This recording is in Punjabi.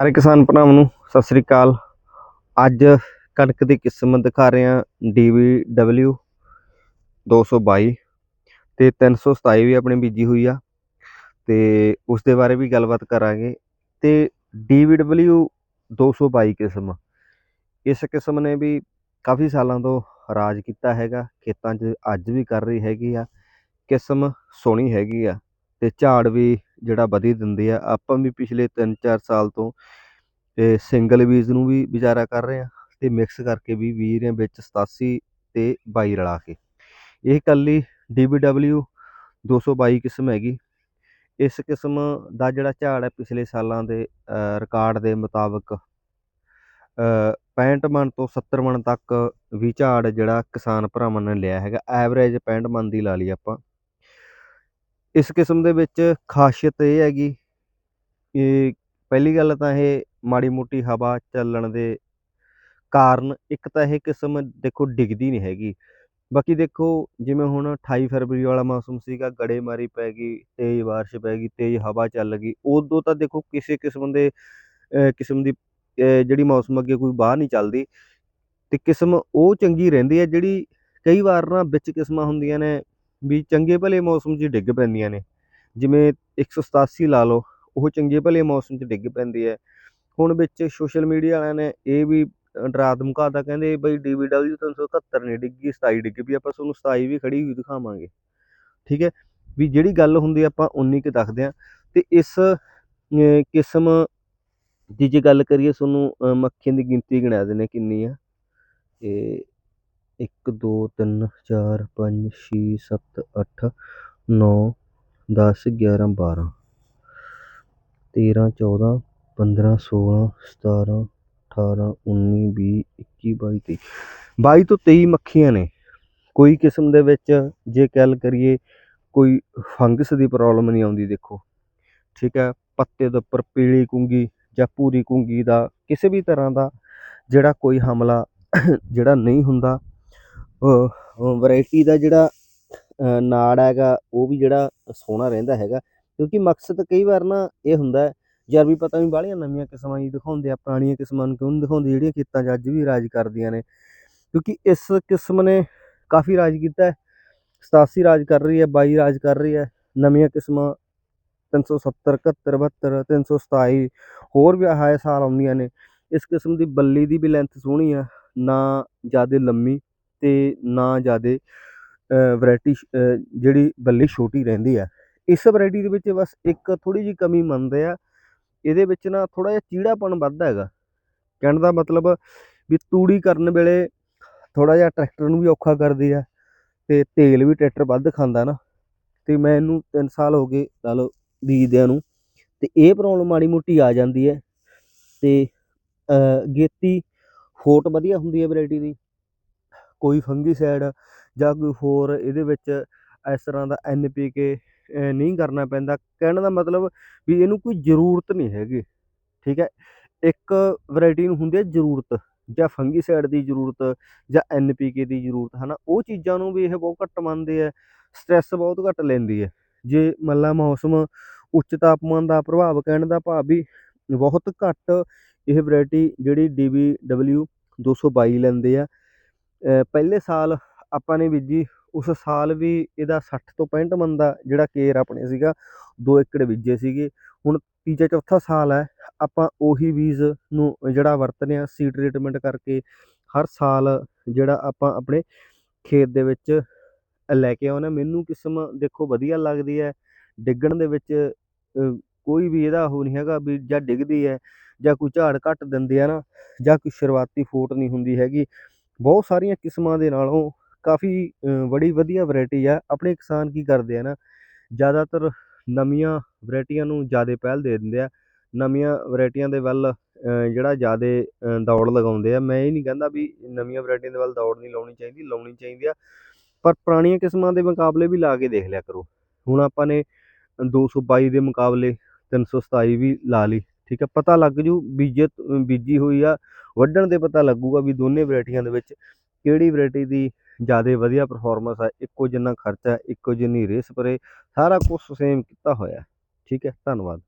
ਸਾਰੇ ਕਿਸਾਨ ਭਰਾਵਾਂ ਨੂੰ ਸਤਿ ਸ੍ਰੀ ਅਕਾਲ। ਅੱਜ ਕਣਕ ਦੀ ਕਿਸਮ ਦਿਖਾ ਰਹੇ ਹਾਂ DVW 222 ਤੇ 327 ਵੀ ਆਪਣੀ ਬੀਜੀ ਹੋਈ ਆ ਤੇ ਉਸ ਦੇ ਬਾਰੇ ਵੀ ਗੱਲਬਾਤ ਕਰਾਂਗੇ। ਤੇ DVW 222 ਕਿਸਮ, ਇਸ ਕਿਸਮ ਨੇ ਵੀ ਕਾਫੀ ਸਾਲਾਂ ਤੋਂ ਰਾਜ ਕੀਤਾ ਹੈਗਾ, ਖੇਤਾਂ 'ਚ ਅੱਜ ਵੀ ਕਰ ਰਹੀ ਹੈਗੀ ਆ, ਕਿਸਮ ਸੋਹਣੀ ਹੈਗੀ ਆ। ਅਤੇ ਝਾੜ ਵੀ ਜਿਹੜਾ ਵਧੀ ਦਿੰਦੇ ਆ। ਆਪਾਂ ਵੀ ਪਿਛਲੇ 3-4 ਸਾਲ ਤੋਂ ਇਹ ਸਿੰਗਲ ਬੀਜ ਨੂੰ ਵੀ ਗੁਜ਼ਾਰਾ ਕਰ ਰਹੇ ਹਾਂ ਅਤੇ ਮਿਕਸ ਕਰਕੇ ਵੀ ਬੀਜ ਰਹੇ ਆ ਵਿੱਚ ਸਤਾਸੀ ਅਤੇ ਬਾਈ ਰਲਾ ਕੇ। ਇਹ ਇਕੱਲੀ ਡੀ ਬੀ ਡਬਲਿਊ ਦੋ ਸੌ ਬਾਈ ਕਿਸਮ ਹੈਗੀ। ਇਸ ਕਿਸਮ ਦਾ ਜਿਹੜਾ ਝਾੜ ਹੈ ਪਿਛਲੇ ਸਾਲਾਂ ਦੇ ਰਿਕਾਰਡ ਦੇ ਮੁਤਾਬਕ 65 ਮਣ ਤੋਂ 70 ਮਣ ਤੱਕ ਵੀ ਝਾੜ ਜਿਹੜਾ ਕਿਸਾਨ ਭਰਾਵਾਂ ਨੇ ਲਿਆ ਹੈਗਾ। ਐਵਰੇਜ 65 ਮਣ ਦੀ ਲਾ ਲਈ ਆਪਾਂ। ਇਸ ਕਿਸਮ ਦੇ ਵਿੱਚ ਖਾਸੀਅਤ ਇਹ ਹੈਗੀ ਇਹ ਪਹਿਲੀ ਗੱਲ ਤਾਂ ਇਹ ਮਾੜੀ ਮੋਟੀ ਹਵਾ ਚੱਲਣ ਦੇ ਕਾਰਨ ਇੱਕ ਤਾਂ ਇਹ ਕਿਸਮ ਦੇਖੋ ਡਿੱਗਦੀ ਨਹੀਂ ਹੈਗੀ। ਬਾਕੀ ਦੇਖੋ ਜਿਵੇਂ ਹੁਣ 28 ਫਰਵਰੀ ਵਾਲਾ ਮੌਸਮ ਸੀਗਾ, ਗੜੇਮਾਰੀ ਪੈ ਗਈ, ਤੇਜ਼ ਬਾਰਿਸ਼ ਪੈ ਗਈ, ਤੇਜ਼ ਹਵਾ ਚੱਲ ਗਈ, ਉਦੋਂ ਤਾਂ ਦੇਖੋ ਕਿਸੇ ਕਿਸਮ ਦੇ ਕਿਸਮ ਦੀ ਜਿਹੜੀ ਮੌਸਮ ਅੱਗੇ ਕੋਈ ਬਾਹਰ ਨਹੀਂ ਚੱਲਦੀ ਤੇ ਕਿਸਮ ਉਹ ਚੰਗੀ ਰਹਿੰਦੀ ਹੈ ਜਿਹੜੀ ਕਈ ਵਾਰ ਨਾ ਵਿੱਚ ਕਿਸਮਾਂ ਹੁੰਦੀਆਂ ਨੇ ਵੀ ਚੰਗੇ ਭਲੇ ਮੌਸਮ 'ਚ ਡਿੱਗ ਪੈਂਦੀਆਂ ਨੇ। ਜਿਵੇਂ 187 ਲਾ ਲਓ, ਉਹ ਚੰਗੇ ਭਲੇ ਮੌਸਮ 'ਚ ਡਿੱਗ ਪੈਂਦੀ ਹੈ ਹੁਣ ਵਿੱਚ ਸੋਸ਼ਲ ਮੀਡੀਆ ਵਾਲਿਆਂ ਨੇ ਇਹ ਵੀ ਡਰਾ ਧਮਕਾਤਾ ਕਹਿੰਦੇ ਬਈ DVW 371 ਨਹੀਂ ਡਿੱਗੀ 27 ਡਿੱਗ ਵੀ ਆਪਾਂ ਤੁਹਾਨੂੰ 27 ਵੀ ਖੜੀ ਹੋਈ ਦਿਖਾਵਾਂਗੇ। ਠੀਕ ਹੈ? ਵੀ ਜਿਹੜੀ ਗੱਲ ਹੁੰਦੀ ਆਪਾਂ ਉਨੀ ਕੁ ਦੱਸਦੇ ਆ ਤੇ ਇਸ ਕਿਸਮ ਦੀ ਜੇ ਗੱਲ ਕਰੀਏ, ਤੁਹਾਨੂੰ ਮੱਖੀਆਂ ਦੀ ਗਿਣਤੀ ਗਿਣਾ ਦਿੰਦੇ ਕਿੰਨੀ ਆ। ਇਹ 1 2 3 4 5 6 7 8 9 10 11 12 13 14 15 16 17 18 19 20 21 22 23 22 ਤੋਂ ਤੇਈ ਮੱਖੀਆਂ ਨੇ। ਕੋਈ ਕਿਸਮ ਦੇ ਵਿੱਚ ਜੇ ਗੱਲ ਕਰੀਏ, ਕੋਈ ਫੰਗਸ ਦੀ ਪ੍ਰੋਬਲਮ ਨਹੀਂ ਆਉਂਦੀ, ਦੇਖੋ। ਠੀਕ ਹੈ, ਪੱਤੇ ਦੇ ਉੱਪਰ ਪੀਲੀ ਕੁੰਗੀ ਜਾਂ ਪੂਰੀ ਕੁੰਗੀ ਦਾ ਕਿਸੇ ਵੀ ਤਰ੍ਹਾਂ ਦਾ ਜਿਹੜਾ ਕੋਈ ਹਮਲਾ, ਜਿਹੜਾ ਨਹੀਂ ਹੁੰਦਾ ਵਰਾਇਟੀ ਦਾ ਜਿਹੜਾ ਨਾੜ ਹੈਗਾ, ਉਹ ਵੀ ਜਿਹੜਾ ਸੋਹਣਾ ਰਹਿੰਦਾ ਹੈਗਾ। ਕਿਉਂਕਿ ਮਕਸਦ ਕਈ ਵਾਰ ਨਾ ਇਹ ਹੁੰਦਾ ਯਾਰ ਵੀ ਪਤਾ ਨਹੀਂ ਬਾਹਲੀਆਂ ਨਵੀਆਂ ਕਿਸਮਾਂ ਹੀ ਦਿਖਾਉਂਦੇ ਆ, ਪੁਰਾਣੀਆਂ ਕਿਸਮਾਂ ਨੂੰ ਕਿਉਂ ਨਹੀਂ ਦਿਖਾਉਂਦੇ, ਜਿਹੜੀਆਂ ਖੇਤਾਂ 'ਚ ਅੱਜ ਵੀ ਰਾਜ ਕਰਦੀਆਂ ਨੇ। ਕਿਉਂਕਿ ਇਸ ਕਿਸਮ ਨੇ ਕਾਫੀ ਰਾਜ ਕੀਤਾ ਹੈ 87 ਰਾਜ ਕਰ ਰਹੀ ਹੈ 22 ਰਾਜ ਕਰ ਰਹੀ ਹੈ, ਨਵੀਆਂ ਕਿਸਮਾਂ 370 71 72 327 ਹੋਰ ਵੀ ਆਹ ਸਾਲ ਆਉਂਦੀਆਂ ਨੇ। ਇਸ ਕਿਸਮ ਦੀ ਬੱਲੀ ਦੀ ਵੀ ਲੈਂਥ ਸੋਹਣੀ ਆ, ਨਾ ਜ਼ਿਆਦਾ ਲੰਮੀ ਤੇ ਨਾ ਜ਼ਿਆਦਾ ਵੈਰਾਈਟੀ ਜਿਹੜੀ ਬੱਲੀ ਛੋਟੀ ਰਹਿੰਦੀ ਆ। ਇਸ ਵੈਰਾਈਟੀ ਦੇ ਵਿੱਚ ਬਸ ਇੱਕ ਥੋੜੀ ਜੀ ਕਮੀ ਮੰਨਦੇ ਆ। ਇਹਦੇ ਵਿੱਚ ਨਾ ਥੋੜਾ ਜਿਹਾ ਚੀੜਾਪਣ ਵੱਧਦਾ ਹੈਗਾ। ਕਹਿਣ ਦਾ ਮਤਲਬ ਵੀ ਤੂੜੀ ਕਰਨ ਵੇਲੇ ਥੋੜਾ ਜਿਹਾ ਟਰੈਕਟਰ ਨੂੰ ਵੀ ਔਖਾ ਕਰਦੀ ਆ ਤੇ ਤੇਲ ਵੀ ਟਰੈਕਟਰ ਵੱਧ ਖਾਂਦਾ ਨਾ। ਤੇ ਇਹਨੂੰ 3 ਸਾਲ ਹੋ ਗਏ ਲਾ ਲਓ ਬੀਜਦਿਆਂ ਨੂੰ। ਤੇ ਇਹ ਪ੍ਰੋਬਲਮ ਮਾੜੀ ਮੋਟੀ ਆ ਜਾਂਦੀ ਹੈ। ਤੇ ਗੇਤੀ ਫੋਟ ਵਧੀਆ ਹੁੰਦੀ ਹੈ ਵੈਰਾਈਟੀ ਦੀ। ਕੋਈ ਫੰਗੀਸਾਈਡ ਜਾਂ ਕੋਈ ਹੋਰ ਇਹਦੇ ਵਿੱਚ ਇਸ ਤਰ੍ਹਾਂ ਦਾ ਐੱਨ ਪੀ ਕੇ ਨਹੀਂ ਕਰਨਾ ਪੈਂਦਾ। ਕਹਿਣ ਦਾ ਮਤਲਬ ਵੀ ਇਹਨੂੰ ਕੋਈ ਜ਼ਰੂਰਤ ਨਹੀਂ ਹੈਗੀ, ਠੀਕ ਹੈ? ਇੱਕ ਵੈਰਾਈਟੀ ਨੂੰ ਹੁੰਦੀ ਹੈ ਜ਼ਰੂਰਤ ਜਾਂ ਫੰਗੀਸਾਈਡ ਦੀ ਜ਼ਰੂਰਤ ਜਾਂ ਐੱਨ ਪੀ ਕੇ ਦੀ ਜ਼ਰੂਰਤ ਹੈ ਨਾ ਉਹ ਚੀਜ਼ਾਂ ਨੂੰ ਵੀ ਇਹ ਬਹੁਤ ਘੱਟ ਮੰਨਦੇ ਆ, ਸਟ੍ਰੈਸ ਬਹੁਤ ਘੱਟ ਲੈਂਦੀ ਹੈ ਜੇ ਮੰਨ ਮੌਸਮ ਉੱਚ ਤਾਪਮਾਨ ਦਾ ਪ੍ਰਭਾਵ ਕਹਿਣ ਦਾ ਭਾਵ ਵੀ ਬਹੁਤ ਘੱਟ ਇਹ ਵੈਰਾਈਟੀ ਜਿਹੜੀ DBW 222 ਲੈਂਦੇ ਆ ਪਹਿਲੇ ਸਾਲ ਆਪਾਂ ਨੇ ਬੀਜੀ ਉਸ ਸਾਲ ਵੀ ਇਹਦਾ 60 ਤੋਂ 65 ਮਨ ਦਾ ਜਿਹੜਾ ਕੇਰ ਆਪਣੇ ਸੀਗਾ 2 ਏਕੜ ਬੀਜੇ ਸੀਗੇ। ਹੁਣ ਤੀਜਾ ਚੌਥਾ ਸਾਲ ਹੈ, ਆਪਾਂ ਉਹੀ ਬੀਜ ਨੂੰ ਜਿਹੜਾ ਵਰਤਨੇ ਆ ਸੀ ਟ੍ਰੀਟਮੈਂਟ ਕਰਕੇ ਹਰ ਸਾਲ ਜਿਹੜਾ ਆਪਾਂ ਆਪਣੇ ਖੇਤ ਦੇ ਵਿੱਚ ਲੈ ਕੇ ਆਉਣਾ ਮੈਨੂੰ ਕਿਸਮ ਦੇਖੋ ਵਧੀਆ ਲੱਗਦੀ ਹੈ, ਡਿੱਗਣ ਦੇ ਵਿੱਚ ਕੋਈ ਵੀ ਇਹਦਾ ਉਹ ਨਹੀਂ ਹੈਗਾ ਵੀ ਜਾਂ ਡਿੱਗਦੀ ਹੈ ਜਾਂ ਕੋਈ ਝਾੜ ਘੱਟ ਦਿੰਦੇ ਆ ਨਾ, ਜਾਂ ਕੋਈ ਸ਼ੁਰੂਆਤੀ ਫੋਟ ਨਹੀਂ ਹੁੰਦੀ ਹੈਗੀ। ਬਹੁਤ ਸਾਰੀਆਂ ਕਿਸਮਾਂ ਦੇ ਨਾਲੋਂ ਕਾਫੀ ਬੜੀ ਵਧੀਆ ਵਰਾਇਟੀ ਆ। ਆਪਣੇ ਕਿਸਾਨ ਕੀ ਕਰਦੇ ਆ ਨਾ, ਜ਼ਿਆਦਾਤਰ ਨਵੀਆਂ ਵਰਾਇਟੀਆਂ ਨੂੰ ਜ਼ਿਆਦਾ ਪਹਿਲ ਦੇ ਦਿੰਦੇ ਆ। ਨਵੀਆਂ ਵਰਾਇਟੀਆਂ ਦੇ ਵੱਲ ਜਿਹੜਾ ਜ਼ਿਆਦਾ ਦੌੜ ਲਗਾਉਂਦੇ ਆ। ਮੈਂ ਇਹ ਨਹੀਂ ਕਹਿੰਦਾ ਵੀ ਨਵੀਆਂ ਵਰਾਇਟੀਆਂ ਦੇ ਵੱਲ ਦੌੜ ਨਹੀਂ ਲਾਉਣੀ ਚਾਹੀਦੀ ਲਾਉਣੀ ਚਾਹੀਦੀ ਆ। ਪਰ ਪੁਰਾਣੀਆਂ ਕਿਸਮਾਂ ਦੇ ਮੁਕਾਬਲੇ ਵੀ ਲਾ ਕੇ ਦੇਖ ਲਿਆ ਕਰੋ। ਹੁਣ ਆਪਾਂ ਨੇ 222 ਦੇ ਮੁਕਾਬਲੇ 327 ਵੀ ਲਾ ਲਈ। ਠੀਕ ਹੈ ਪਤਾ ਲੱਗ ਜੂ ਬੀਜੇ ਬੀਜੀ ਹੋਈ ਆ ਵੱਢਣ ਦੇ ਪਤਾ ਲੱਗੂਗਾ ਵੀ ਦੋਨੇ ਵੈਰਾਈਟੀਆਂ ਦੇ ਵਿੱਚ ਕਿਹੜੀ ਵੈਰਾਈਟੀ ਦੀ ਜ਼ਿਆਦਾ ਵਧੀਆ ਪਰਫਾਰਮੈਂਸ ਹੈ ਇੱਕੋ ਜਿੰਨਾ ਖਰਚਾ, ਇੱਕੋ ਜਿੰਨੀ ਰੇਸ ਪਰੇ, ਸਾਰਾ ਕੁਝ ਸੇਮ ਕੀਤਾ ਹੋਇਆ। ਠੀਕ ਹੈ, ਧੰਨਵਾਦ।